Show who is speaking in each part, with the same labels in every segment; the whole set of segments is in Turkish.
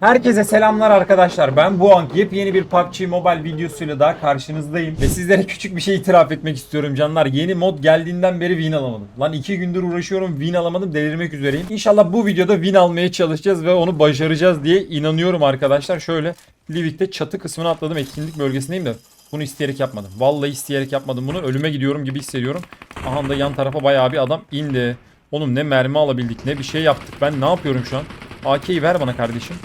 Speaker 1: Herkese selamlar arkadaşlar. Ben Buank. Yepyeni bir PUBG Mobile videosuyla daha karşınızdayım. Ve sizlere küçük bir şey itiraf etmek istiyorum canlar. Yeni mod geldiğinden beri win alamadım. Lan iki gündür uğraşıyorum win alamadım delirmek üzereyim. İnşallah bu videoda win almaya çalışacağız ve onu başaracağız diye inanıyorum arkadaşlar. Şöyle Livik'te çatı kısmına atladım. Etkinlik bölgesindeyim de bunu isteyerek yapmadım. Vallahi isteyerek yapmadım bunu. Ölüme gidiyorum gibi hissediyorum. Aha da yan tarafa bayağı bir adam indi. Oğlum ne mermi alabildik ne bir şey yaptık. Ben ne yapıyorum şu an? AK'yi ver bana kardeşim.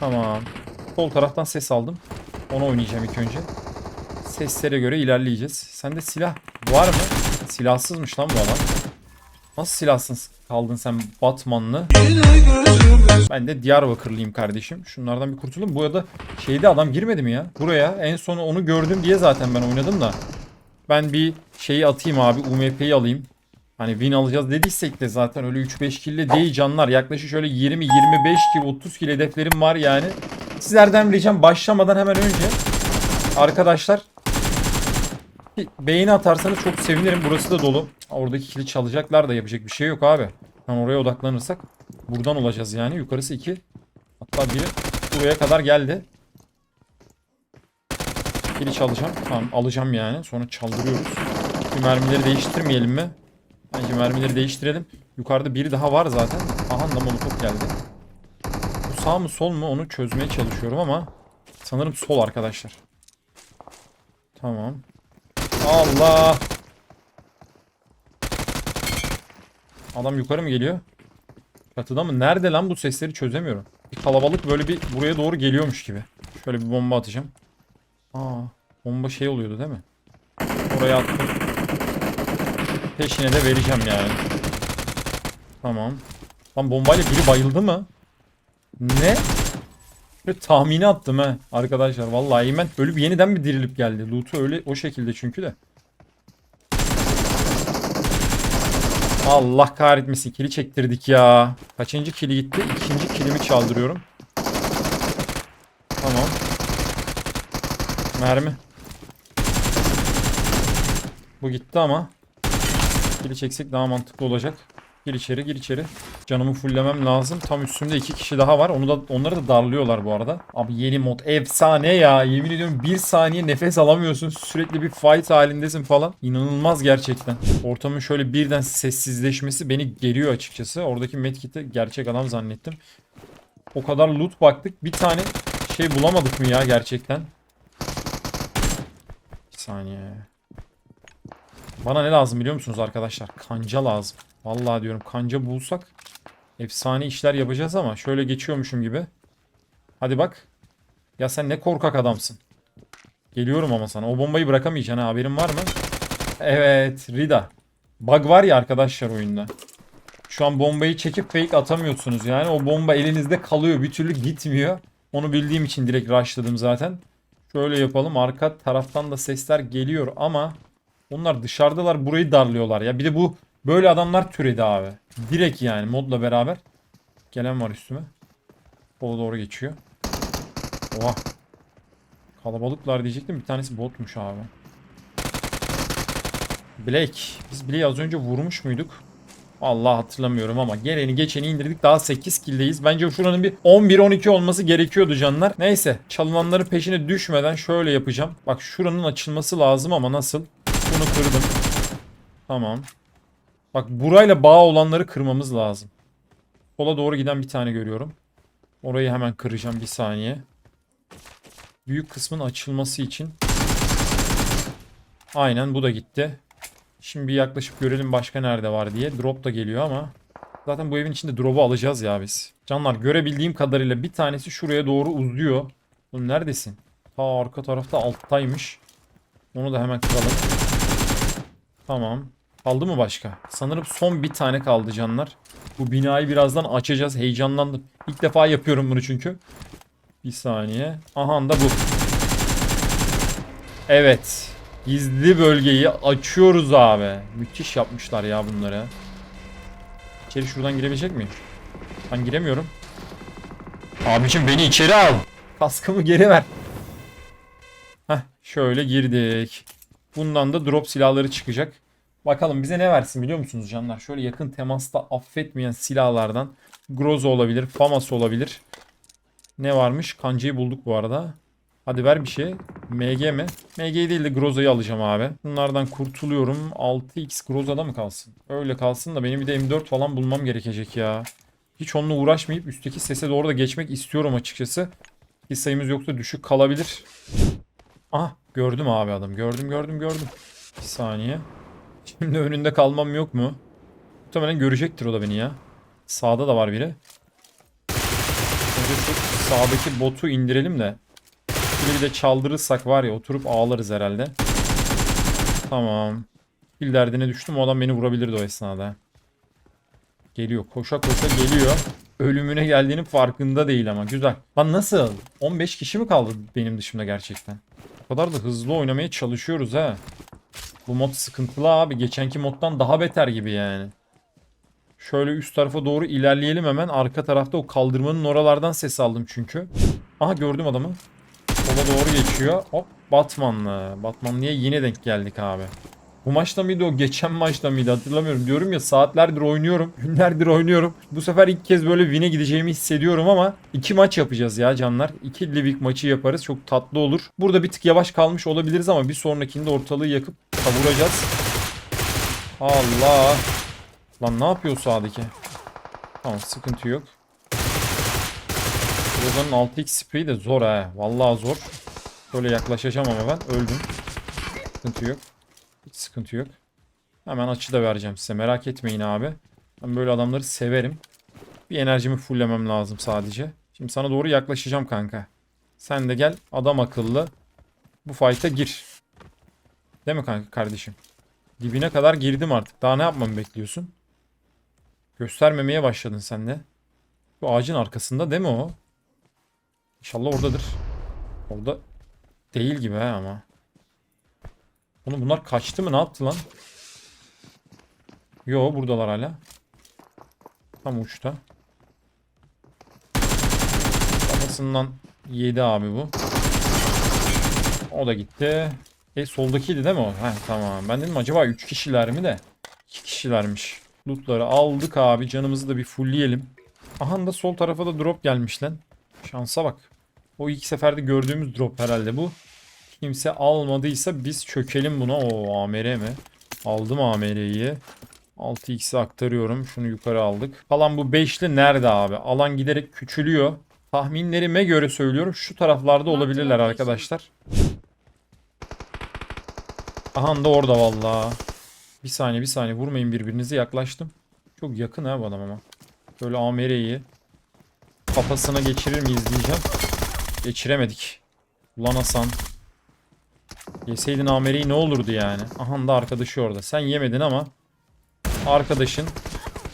Speaker 1: Tamam. Sol taraftan ses aldım. Onu oynayacağım ilk önce. Seslere göre ilerleyeceğiz. Sende silah var mı? Silahsızmış lan bu adam. Nasıl silahsız kaldın sen Batmanlı? Ben de Diyarbakırlıyım kardeşim. Şunlardan bir kurtulayım. Bu arada şeyde adam girmedi mi ya? Buraya en son onu gördüm diye zaten ben oynadım da. Ben bir şeyi atayım abi. UMP'yi alayım. Hani win alacağız dediysek de zaten öyle 3-5 kille değil canlar. Yaklaşık şöyle 20-25 kill 30 kill hedeflerim var yani. Sizlerden ricam başlamadan hemen önce arkadaşlar beğeni atarsanız çok sevinirim. Burası da dolu. Oradaki kili çalacaklar da yapacak bir şey yok abi. Yani oraya odaklanırsak buradan olacağız yani. Yukarısı 2. Hatta biri buraya kadar geldi. Kili çalacağım. Tamam alacağım yani. Sonra çaldırıyoruz. Şu mermileri değiştirmeyelim mi? Bence mermileri değiştirelim. Yukarıda biri daha var zaten. Aha da molotof geldi. Bu sağ mı sol mu onu çözmeye çalışıyorum ama sanırım sol arkadaşlar. Tamam. Allah. Adam yukarı mı geliyor? Çatıda mı? Nerede lan bu sesleri çözemiyorum. Bir kalabalık böyle bir buraya doğru geliyormuş gibi. Şöyle bir bomba atacağım. Aa, bomba şey oluyordu değil mi? Oraya attım. Peşine de vereceğim yani. Tamam. Lan bombayla biri bayıldı mı? Ne? Böyle tahmini attım he arkadaşlar. Vallahi Eymen ölüp yeniden mi dirilip geldi? Loot'u öyle o şekilde çünkü de. Allah kahretmesin kili çektirdik ya. Kaçıncı kili gitti? İkinci kilimi çaldırıyorum. Tamam. Mermi. Bu gitti ama. Kili çeksek daha mantıklı olacak. Gir içeri gir içeri. Canımı fulllemem lazım. Tam üstümde iki kişi daha var. Onu da onları da darlıyorlar bu arada. Abi yeni mod efsane ya. Yemin ediyorum bir saniye nefes alamıyorsun. Sürekli bir fight halindesin falan. İnanılmaz gerçekten. Ortamın şöyle birden sessizleşmesi beni geriyor açıkçası. Oradaki medkit'i gerçek adam zannettim. O kadar loot baktık. Bir tane şey bulamadık mı ya gerçekten? Bir saniye. Bana ne lazım biliyor musunuz arkadaşlar? Kanca lazım. Vallahi diyorum kanca bulsak efsane işler yapacağız ama şöyle geçiyormuşum gibi. Hadi bak. Ya sen ne korkak adamsın. Geliyorum ama sana. O bombayı bırakamayacaksın ha. Haberin var mı? Evet. Rida. Bug var ya arkadaşlar oyunda. Şu an bombayı çekip fake atamıyorsunuz yani. O bomba elinizde kalıyor. Bir türlü gitmiyor. Onu bildiğim için direkt rushladım zaten. Şöyle yapalım. Arka taraftan da sesler geliyor ama onlar dışarıdalar burayı darlıyorlar ya. Bir de bu böyle adamlar türedi abi. Direkt yani modla beraber. Gelen var üstüme. Sola doğru geçiyor. Oha. Kalabalıklar diyecektim. Bir tanesi botmuş abi. Blake. Biz Blake'i az önce vurmuş muyduk? Allah hatırlamıyorum ama geleni geçeni indirdik. Daha 8 kill'deyiz. Bence şuranın bir 11-12 olması gerekiyordu canlar. Neyse çalınanların peşine düşmeden şöyle yapacağım. Bak şuranın açılması lazım ama nasıl? Bunu kırdım. Tamam. Bak burayla bağ olanları kırmamız lazım. Sola doğru giden bir tane görüyorum. Orayı hemen kıracağım bir saniye. Büyük kısmın açılması için. Aynen bu da gitti. Şimdi bir yaklaşıp görelim başka nerede var diye. Drop da geliyor ama. Zaten bu evin içinde drop'u alacağız ya biz. Canlar görebildiğim kadarıyla bir tanesi şuraya doğru uzuyor. Oğlum neredesin? Ta arka tarafta alttaymış. Onu da hemen kıralım. Tamam. Kaldı mı başka? Sanırım son bir tane kaldı canlar. Bu binayı birazdan açacağız. Heyecanlandım. İlk defa yapıyorum bunu çünkü. Bir saniye. Aha da bu. Evet. Gizli bölgeyi açıyoruz abi. Müthiş yapmışlar ya bunları. İçeri şuradan girebilecek miyim? Ben giremiyorum. Abicim beni içeri al. Kaskımı geri ver. Heh şöyle girdik. Bundan da drop silahları çıkacak. Bakalım bize ne versin biliyor musunuz canlar? Şöyle yakın temasta affetmeyen silahlardan Groza olabilir, Famas olabilir. Ne varmış? Kancayı bulduk bu arada. Hadi ver bir şey. MG mi? MG değil de Groza'yı alacağım abi. Bunlardan kurtuluyorum. 6x Groza'da mı kalsın? Öyle kalsın da benim bir de M4 falan bulmam gerekecek ya. Hiç onunla uğraşmayıp üstteki sese doğru da geçmek istiyorum açıkçası. Ki sayımız yoksa düşük kalabilir. Ah gördüm abi adam. Gördüm gördüm gördüm. Bir saniye. Şimdi önünde kalmam yok mu? Muhtemelen görecektir o da beni ya. Sağda da var biri. Önce şu sağdaki botu indirelim de. Bir de çaldırırsak var ya oturup ağlarız herhalde. Tamam. Bir derdine düştüm o adam beni vurabilirdi o esnada. Geliyor koşa koşa geliyor. Ölümüne geldiğinin farkında değil ama güzel. Lan nasıl? 15 kişi mi kaldı benim dışımda gerçekten? O kadar da hızlı oynamaya çalışıyoruz ha. Bu mod sıkıntılı abi. Geçenki moddan daha beter gibi yani. Şöyle üst tarafa doğru ilerleyelim hemen. Arka tarafta o kaldırmanın oralardan ses aldım çünkü. Aha gördüm adamı. Sola doğru geçiyor. Hop Batman'la. Batmanlı'ya yine denk geldik abi. Bu maçta mıydı o? Geçen maçta mıydı? Hatırlamıyorum. Diyorum ya saatlerdir oynuyorum. Günlerdir oynuyorum. Bu sefer ilk kez böyle win'e gideceğimi hissediyorum ama iki maç yapacağız ya canlar. İki Livik maçı yaparız. Çok tatlı olur. Burada bir tık yavaş kalmış olabiliriz ama bir sonrakinde ortalığı yakıp kavuracağız. Allah. Lan ne yapıyor sağdaki? Tamam sıkıntı yok. Rozan'ın 6x spreyi de zor ha. Vallahi zor. Böyle yaklaşacağım ama ben öldüm. Sıkıntı yok. Sıkıntı yok. Hemen açı da vereceğim size. Merak etmeyin abi. Ben böyle adamları severim. Bir enerjimi fulllemem lazım sadece. Şimdi sana doğru yaklaşacağım kanka. Sen de gel adam akıllı. Bu fight'a gir. Değil mi kanka kardeşim? Dibine kadar girdim artık. Daha ne yapmamı bekliyorsun? Göstermemeye başladın sen de. Bu ağacın arkasında değil mi o? İnşallah oradadır. Orada değil gibi ha ama. Oğlum bunlar kaçtı mı? Ne yaptı lan? Yo buradalar hala. Tam uçta. Kafasından yedi abi bu. O da gitti. E soldakiydi değil mi o? Heh tamam. Ben dedim acaba 3 kişiler mi de? 2 kişilermiş. Lootları aldık abi. Canımızı da bir fullleyelim. Aha da sol tarafa da drop gelmiş lan. Şansa bak. O ilk seferde gördüğümüz drop herhalde bu. Kimse almadıysa biz çökelim buna. O AMR mi? Aldım AMR'yi. 6x'e aktarıyorum. Şunu yukarı aldık. Kalan bu 5'li nerede abi? Alan giderek küçülüyor. Tahminlerime göre söylüyorum. Şu taraflarda olabilirler arkadaşlar. Aha da orada valla. Bir saniye bir saniye vurmayın birbirinizi yaklaştım. Çok yakın ha bu adam ama. Böyle AMR'yi kafasına geçirir miyiz diyeceğim. Geçiremedik. Ulan Hasan. Yeseydin AMR'yi ne olurdu yani. Aha da arkadaşı orada. Sen yemedin ama arkadaşın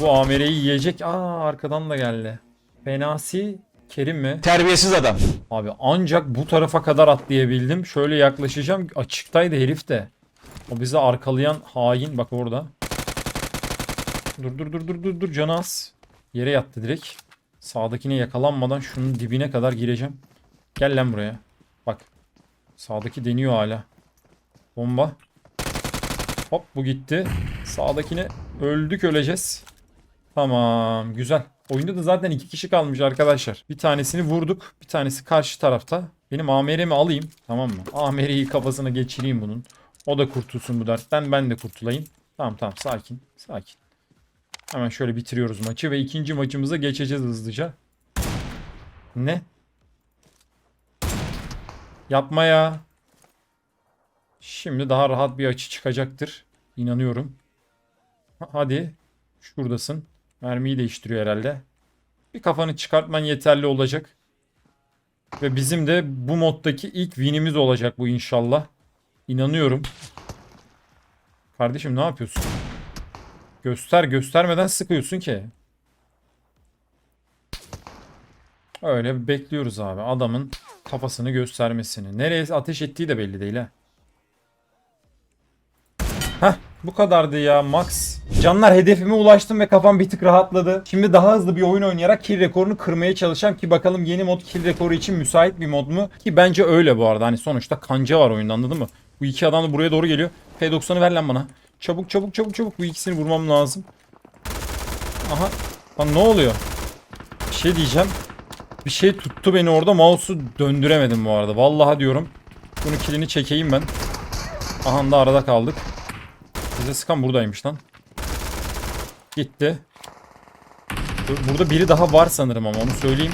Speaker 1: bu AMR'yi yiyecek. Aa arkadan da geldi. Fenasi Kerim mi?
Speaker 2: Terbiyesiz adam.
Speaker 1: Abi ancak bu tarafa kadar atlayabildim. Şöyle yaklaşacağım. Açıktaydı herif de. O bizi arkalayan hain bak orada. Dur dur dur dur dur dur canı az. Yere yattı direkt. Sağdakine yakalanmadan şunun dibine kadar gireceğim. Gel lan buraya. Bak. Sağdaki deniyor hala. Bomba. Hop bu gitti. Sağdakine öldük öleceğiz. Tamam güzel. Oyunda da zaten iki kişi kalmış arkadaşlar. Bir tanesini vurduk. Bir tanesi karşı tarafta. Benim AMR'mi alayım. Tamam mı? AMR'yi kafasına geçireyim bunun. O da kurtulsun bu dertten. Ben de kurtulayım. Tamam tamam sakin. Sakin. Hemen şöyle bitiriyoruz maçı ve ikinci maçımıza geçeceğiz hızlıca. Ne? Yapma ya. Şimdi daha rahat bir açı çıkacaktır. İnanıyorum. Ha- Hadi. Şuradasın. Mermiyi değiştiriyor herhalde. Bir kafanı çıkartman yeterli olacak. Ve bizim de bu moddaki ilk winimiz olacak bu inşallah. İnanıyorum. Kardeşim ne yapıyorsun? Göster göstermeden sıkıyorsun ki. Öyle bekliyoruz abi. Adamın kafasını göstermesini. Nereye ateş ettiği de belli değil ha. Heh bu kadardı ya Max. Canlar hedefime ulaştım ve kafam bir tık rahatladı. Şimdi daha hızlı bir oyun oynayarak kill rekorunu kırmaya çalışacağım ki bakalım yeni mod kill rekoru için müsait bir mod mu? Ki bence öyle bu arada. Hani sonuçta kanca var oyunda anladın mı? Bu iki adam da buraya doğru geliyor. P90'ı ver lan bana. Çabuk çabuk çabuk çabuk bu ikisini vurmam lazım. Aha. Lan ne oluyor? Bir şey diyeceğim. Bir şey tuttu beni orada mouse'u döndüremedim bu arada. Vallahi diyorum. Bunu kilini çekeyim ben. Aha da arada kaldık. Bize sıkan buradaymış lan. Gitti. Burada biri daha var sanırım ama onu söyleyeyim.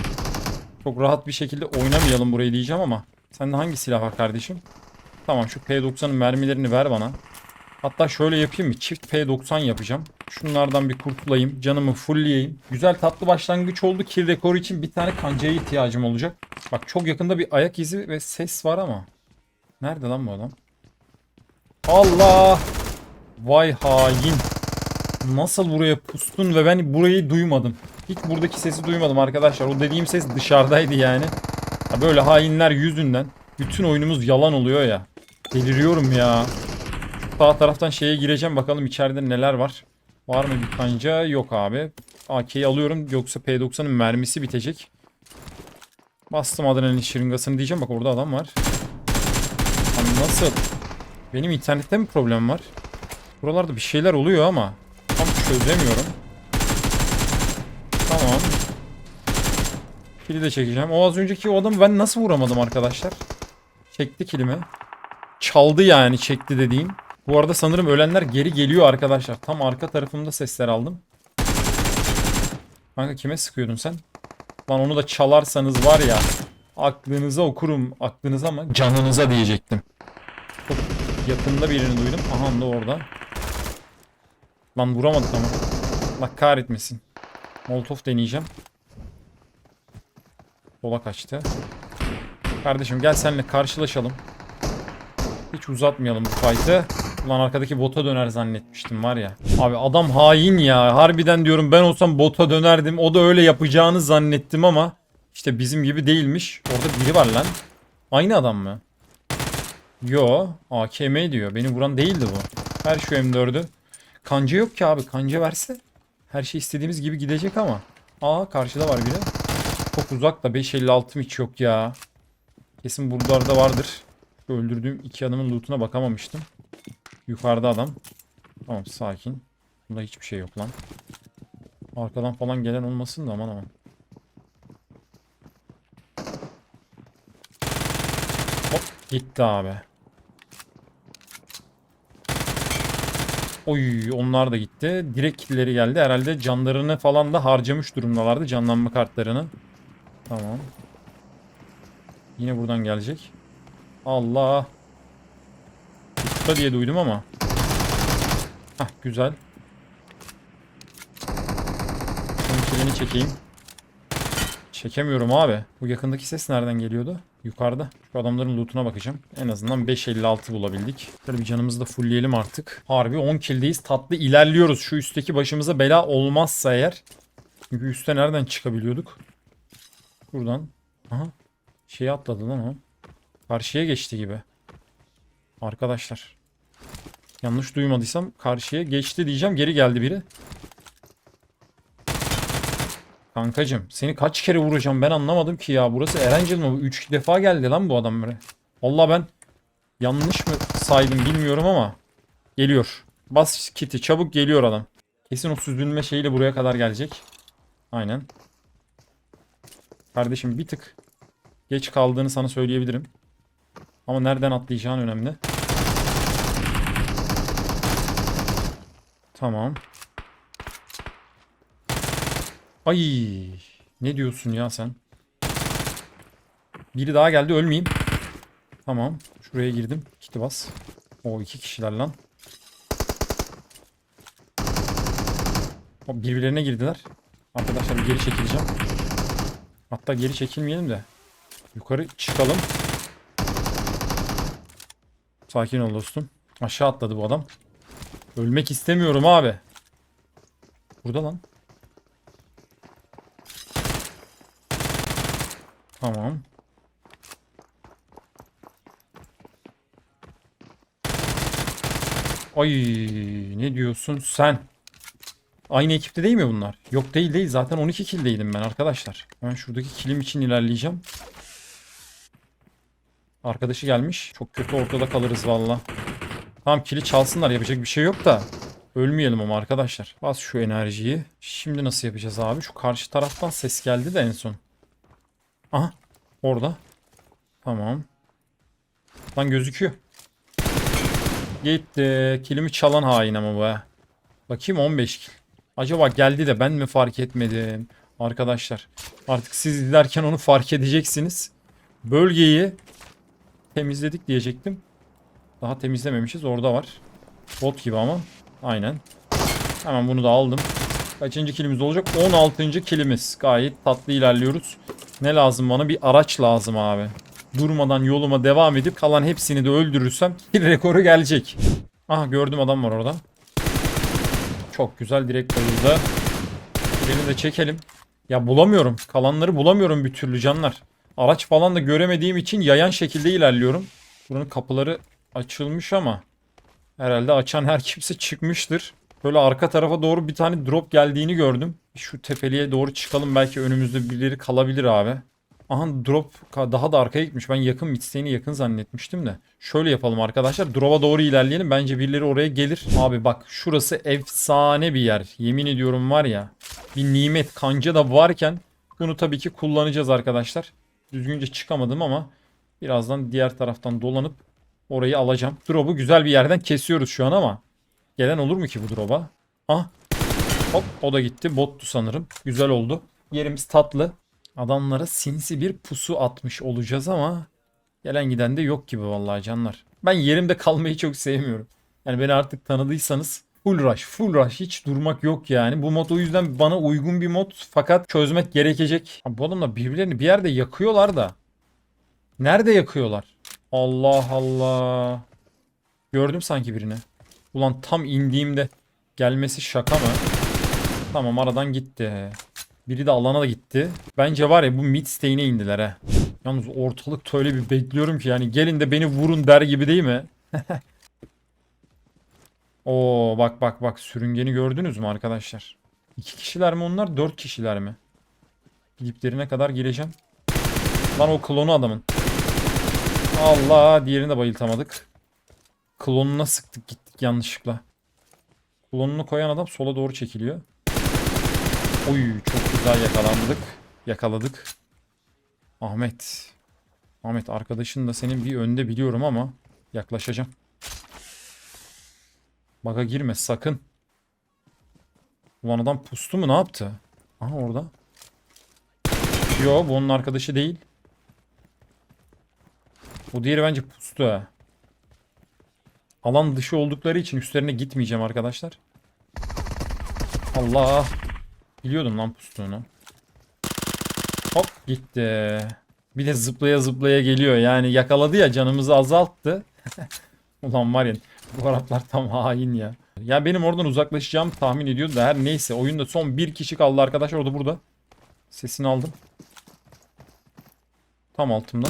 Speaker 1: Çok rahat bir şekilde oynamayalım burayı diyeceğim ama. Sende hangi silah var kardeşim? Tamam şu P90'ın mermilerini ver bana. Hatta şöyle yapayım mı? Çift P90 yapacağım. Şunlardan bir kurtulayım. Canımı fullleyeyim. Güzel tatlı başlangıç oldu. Kill rekoru için bir tane kancaya ihtiyacım olacak. Bak çok yakında bir ayak izi ve ses var ama. Nerede lan bu adam? Allah! Vay hain. Nasıl buraya pustun ve ben burayı duymadım. Hiç buradaki sesi duymadım arkadaşlar. O dediğim ses dışarıdaydı yani. Ha böyle hainler yüzünden bütün oyunumuz yalan oluyor ya. Deliriyorum ya. Sağ taraftan şeye gireceğim bakalım içeride neler var. Var mı bir kanca? Yok abi. AK'yi alıyorum yoksa P90'ın mermisi bitecek. Bastım adrenalin şırıngasını diyeceğim. Bak orada adam var. Lan nasıl? Benim internette mi problem var? Buralarda bir şeyler oluyor ama tam çözemiyorum. Tamam. Kili de çekeceğim. O az önceki o adamı ben nasıl vuramadım arkadaşlar? Çekti kilimi. Çaldı yani çekti dediğim. Bu arada sanırım ölenler geri geliyor arkadaşlar. Tam arka tarafımda sesler aldım. Kanka kime sıkıyordun sen? Lan onu da çalarsanız var ya. Aklınıza okurum. Aklınıza ama canınıza diyecektim. Çok yakında birini duydum. Aha da orada. Lan vuramadık ama. Allah kahretmesin. Molotov deneyeceğim. Sola kaçtı. Kardeşim gel seninle karşılaşalım. Hiç uzatmayalım bu fight'ı. Ulan arkadaki bota döner zannetmiştim var ya. Abi adam hain ya. Harbiden diyorum ben olsam bota dönerdim. O da öyle yapacağını zannettim ama işte bizim gibi değilmiş. Orada biri var lan. Aynı adam mı? Yo, AKM diyor. Beni vuran değildi bu. Ver şu M4'ü. Kanca yok ki abi. Kanca verse her şey istediğimiz gibi gidecek ama. Aa karşıda var biri. Çok uzak da 5.56'm hiç yok ya. Kesin buralarda vardır. Öldürdüğüm iki adamın lootuna bakamamıştım. Yukarıda adam. Tamam sakin. Bunda hiçbir şey yok lan. Arkadan falan gelen olmasın da aman aman. Hop gitti abi. Oy onlar da gitti. Direkt killleri geldi. Herhalde canlarını falan da harcamış durumdalardı. Canlanma kartlarını. Tamam. Yine buradan gelecek. Allah. Usta diye duydum ama. Hah güzel. Şunun çekeyim. Çekemiyorum abi. Bu yakındaki ses nereden geliyordu? Yukarıda. Şu adamların lootuna bakacağım. En azından 5.56 bulabildik. Şöyle bir canımızı da fullleyelim artık. Harbi 10 killdeyiz. Tatlı ilerliyoruz. Şu üstteki başımıza bela olmazsa eğer. Çünkü üstte nereden çıkabiliyorduk? Buradan. Aha. Şeyi atladı lan o. Karşıya geçti gibi. Arkadaşlar. Yanlış duymadıysam karşıya geçti diyeceğim. Geri geldi biri. Kankacım seni kaç kere vuracağım ben anlamadım ki ya. Burası Erencil mi? 3 defa geldi lan bu adam buraya. Vallahi ben yanlış mı saydım bilmiyorum ama geliyor. Bas kiti çabuk geliyor adam. Kesin o süzülme şeyiyle buraya kadar gelecek. Aynen. Kardeşim bir tık geç kaldığını sana söyleyebilirim. Ama nereden atlayacağın önemli. Tamam. Ay, ne diyorsun ya sen? Biri daha geldi ölmeyeyim. Tamam. Şuraya girdim. Kiti bas. O iki kişiler lan. O birbirlerine girdiler. Arkadaşlar geri çekileceğim. Hatta geri çekilmeyelim de. Yukarı çıkalım. Sakin ol dostum. Aşağı atladı bu adam. Ölmek istemiyorum abi. Burada lan. Tamam. Ay ne diyorsun sen? Aynı ekipte değil mi bunlar? Yok değil değil. Zaten 12 killdeydim ben arkadaşlar. Ben şuradaki kilim için ilerleyeceğim. Arkadaşı gelmiş. Çok kötü ortada kalırız valla. Tamam kili çalsınlar yapacak bir şey yok da. Ölmeyelim ama arkadaşlar. Bas şu enerjiyi. Şimdi nasıl yapacağız abi? Şu karşı taraftan ses geldi de en son. Aha orada. Tamam. Lan gözüküyor. Gitti. Kilimi çalan hain ama bu. he. Bakayım 15 kil. Acaba geldi de ben mi fark etmedim? Arkadaşlar artık siz izlerken onu fark edeceksiniz. Bölgeyi temizledik diyecektim. Daha temizlememişiz. Orada var. Bot gibi ama. Aynen. Hemen bunu da aldım. Kaçıncı kilimiz olacak? 16. kilimiz. Gayet tatlı ilerliyoruz. Ne lazım bana? Bir araç lazım abi. Durmadan yoluma devam edip kalan hepsini de öldürürsem kill rekoru gelecek. Aha gördüm adam var orada. Çok güzel direkt bayıldı. Birini de çekelim. Ya bulamıyorum. Kalanları bulamıyorum bir türlü canlar. Araç falan da göremediğim için yayan şekilde ilerliyorum. Buranın kapıları açılmış ama herhalde açan her kimse çıkmıştır. Böyle arka tarafa doğru bir tane drop geldiğini gördüm. Şu tepeliğe doğru çıkalım belki önümüzde birileri kalabilir abi. Aha drop daha da arkaya gitmiş. Ben yakın midstay'ini yakın zannetmiştim de. Şöyle yapalım arkadaşlar. Drop'a doğru ilerleyelim. Bence birileri oraya gelir. Abi bak şurası efsane bir yer. Yemin ediyorum var ya. Bir nimet kanca da varken bunu tabii ki kullanacağız arkadaşlar. Düzgünce çıkamadım ama birazdan diğer taraftan dolanıp orayı alacağım. Drop'u güzel bir yerden kesiyoruz şu an ama gelen olur mu ki bu drop'a? Ah. Hop o da gitti. Bottu sanırım. Güzel oldu. Yerimiz tatlı. Adamlara sinsi bir pusu atmış olacağız ama gelen giden de yok gibi vallahi canlar. Ben yerimde kalmayı çok sevmiyorum. Yani beni artık tanıdıysanız full rush, full rush hiç durmak yok yani. Bu mod o yüzden bana uygun bir mod fakat çözmek gerekecek. Bu adamlar birbirlerini bir yerde yakıyorlar da. Nerede yakıyorlar? Allah Allah. Gördüm sanki birini. Ulan tam indiğimde gelmesi şaka mı? Tamam aradan gitti. Biri de alana da gitti. Bence var ya bu mid stage'ine indiler he. Yalnız ortalıkta öyle bir bekliyorum ki yani gelin de beni vurun der gibi değil mi? Oo bak bak bak sürüngeni gördünüz mü arkadaşlar? İki kişiler mi onlar? Dört kişiler mi? Diplerine kadar gireceğim. Lan o klonu adamın. Allah diğerini de bayıltamadık. Klonuna sıktık gittik yanlışlıkla. Klonunu koyan adam sola doğru çekiliyor. Oy çok güzel yakalandık. Yakaladık. Ahmet. Ahmet arkadaşın da senin bir önde biliyorum ama yaklaşacağım. Baga girme sakın. Ulan adam pustu mu ne yaptı? Aha orada. Yo bu onun arkadaşı değil. Bu diğeri bence pustu. Alan dışı oldukları için üstlerine gitmeyeceğim arkadaşlar. Allah. Biliyordum lan pustuğunu. Hop gitti. Bir de zıplaya zıplaya geliyor. Yani yakaladı ya canımızı azalttı. Ulan var ya bu Araplar tam hain ya. Ya benim oradan uzaklaşacağım tahmin ediyordu da her neyse oyunda son bir kişi kaldı arkadaşlar o da burada. Sesini aldım. Tam altımda.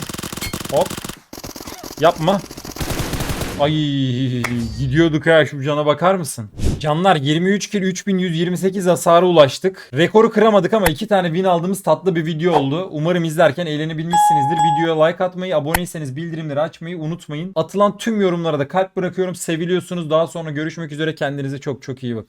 Speaker 1: Hop. Yapma. Ay gidiyorduk ha şu cana bakar mısın? Canlar 23 kill 3128 hasara ulaştık. Rekoru kıramadık ama iki tane win aldığımız tatlı bir video oldu. Umarım izlerken eğlenebilmişsinizdir. Videoya like atmayı, aboneyseniz bildirimleri açmayı unutmayın. Atılan tüm yorumlara da kalp bırakıyorum. Seviliyorsunuz. Daha sonra görüşmek üzere. Kendinize çok çok iyi bakın.